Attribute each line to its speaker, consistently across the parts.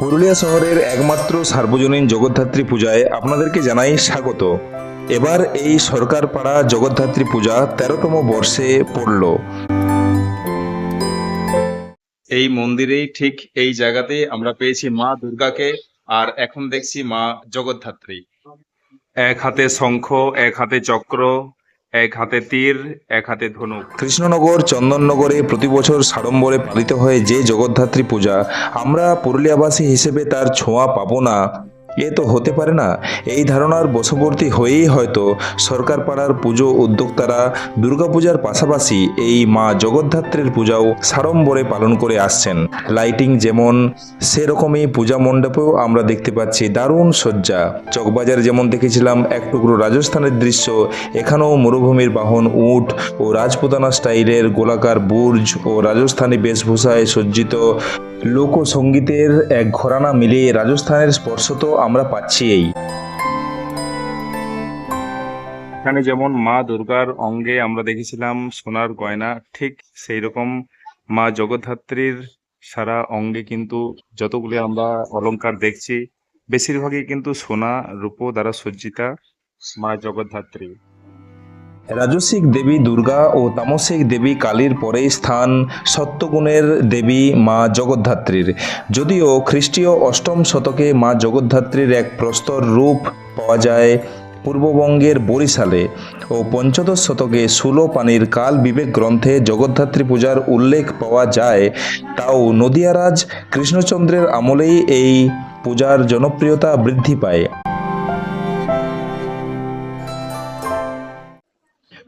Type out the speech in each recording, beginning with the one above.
Speaker 1: পুরুলিয়া শহরের একমাত্র সার্বজনীন জগদ্ধাত্রী পূজায় আপনাদেরকে জানাই স্বাগত। এবার এই সরকার পাড়া জগদ্ধাত্রী পূজা তেরোতম বর্ষে পড়ল। এই মন্দিরেই ঠিক এই জায়গাতে আমরা পেয়েছি মা দুর্গাকে, আর এখন দেখছি মা জগদ্ধাত্রী। এক হাতে শঙ্খ, এক হাতে চক্র এক হাতে তীর, এক হাতে ধনুক। কৃষ্ণনগর, চন্দননগরে প্রতি বছর সাড়ম্বরে পালিত হয় যে জগদ্ধাত্রী পূজা। আমরা পুরুলিয়াবাসী হিসেবে তার ছোঁয়া পাবো না। এ তো হতে পারে না। এই ধারণার বশবর্তী হয়েই হয়তো সরকার পাড়ার পুজো উদ্যোক্তারা দুর্গাপূজার পাশাপাশি এই মা জগদ্ধাত্রীর পূজাও সাড়ম্বরে পালন করে আসছেন। লাইটিং যেমন সেরকমই পূজা মণ্ডপেও আমরা দেখতে পাচ্ছি দারুণ সজ্জা। চকবাজার যেমন দেখেছিলাম, এক টুকরো রাজস্থানের দৃশ্য। এখানেও মরুভূমির বাহন উট ও রাজপুতানা স্টাইলের গোলাকার বুর্জ ও রাজস্থানী বেশভূষায় সজ্জিত লোকসঙ্গীতের এক ঘরানা মিলে রাজস্থানের স্পর্শ তো আমরা পাচ্ছি এই এখানে যেমন মা দুর্গার অঙ্গে আমরা দেখেছিলাম সোনার গয়না, ঠিক সেই রকম মা জগদ্ধাত্রীর সারা অঙ্গে কিন্তু যতগুলি আমরা অলংকার দেখছি, বেশিরভাগই কিন্তু সোনা রূপো দ্বারা সজ্জিতা মা জগদ্ধাত্রী। রাজসিক দেবী দুর্গা ও তামসিক দেবী কালীর পরেই স্থান সত্যগুণের দেবী মা জগদ্ধাত্রীর। যদিও খ্রিস্টীয় অষ্টম শতকে মা জগদ্ধাত্রীর এক প্রস্তর রূপ পাওয়া যায় পূর্ববঙ্গের বরিশালে ও পঞ্চদশ শতকে সুলোপানির কাল বিবেক গ্রন্থে জগদ্ধাত্রী পূজার উল্লেখ পাওয়া যায়, তাও নদিয়ারাজ কৃষ্ণচন্দ্রের আমলেই এই পূজার জনপ্রিয়তা বৃদ্ধি পায়।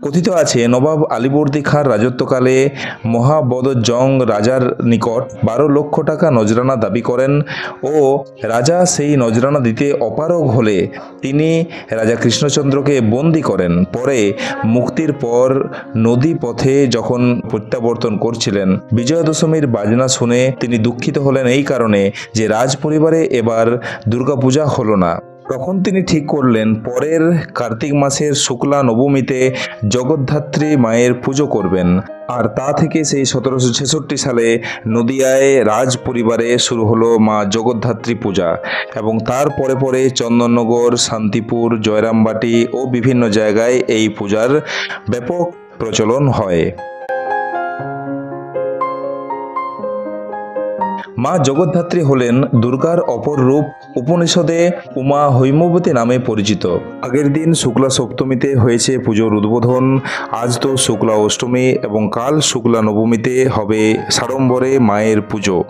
Speaker 1: কথিত আছে, নবাব আলীবর্দী খাঁর রাজত্বকালে মহাবদজং রাজার নিকট বারো লক্ষ টাকা নজরানা দাবি করেন ও রাজা সেই নজরানা দিতে অপারগ হলে তিনি রাজা কৃষ্ণচন্দ্রকে বন্দি করেন। পরে মুক্তির পর নদী পথে যখন প্রত্যাবর্তন করছিলেন বিজয়া দশমীর বাজনা শুনে তিনি দুঃখিত হলেন এই কারণে যে রাজ পরিবারে এবার দুর্গাপূজা হলো না। তখন তিনি ঠিক করলেন, পরের কার্তিক মাসের শুক্লা নবমীতে জগদ্ধাত্রী মায়ের পুজো করবেন। আর তা থেকে সেই সতেরোশো ছেষট্টি সালে নদিয়ায় রাজ পরিবারে শুরু হলো মা জগদ্ধাত্রী পূজা এবং তার পরে পরে চন্দননগর, শান্তিপুর, জয়রামবাটি ও বিভিন্ন জায়গায় এই পূজার ব্যাপক প্রচলন হয়। মা জগদ্ধাত্রী হলেন দুর্গার অপর রূপ উপনিষদে উমা হৈমবতী নামে পরিচিত। আগের দিন শুক্লা সপ্তমীতে হয়েছে পুজোর উদ্বোধন। আজ তো শুক্লা অষ্টমী এবং কাল শুক্লা নবমীতে হবে সাড়ম্বরে মায়ের পুজো।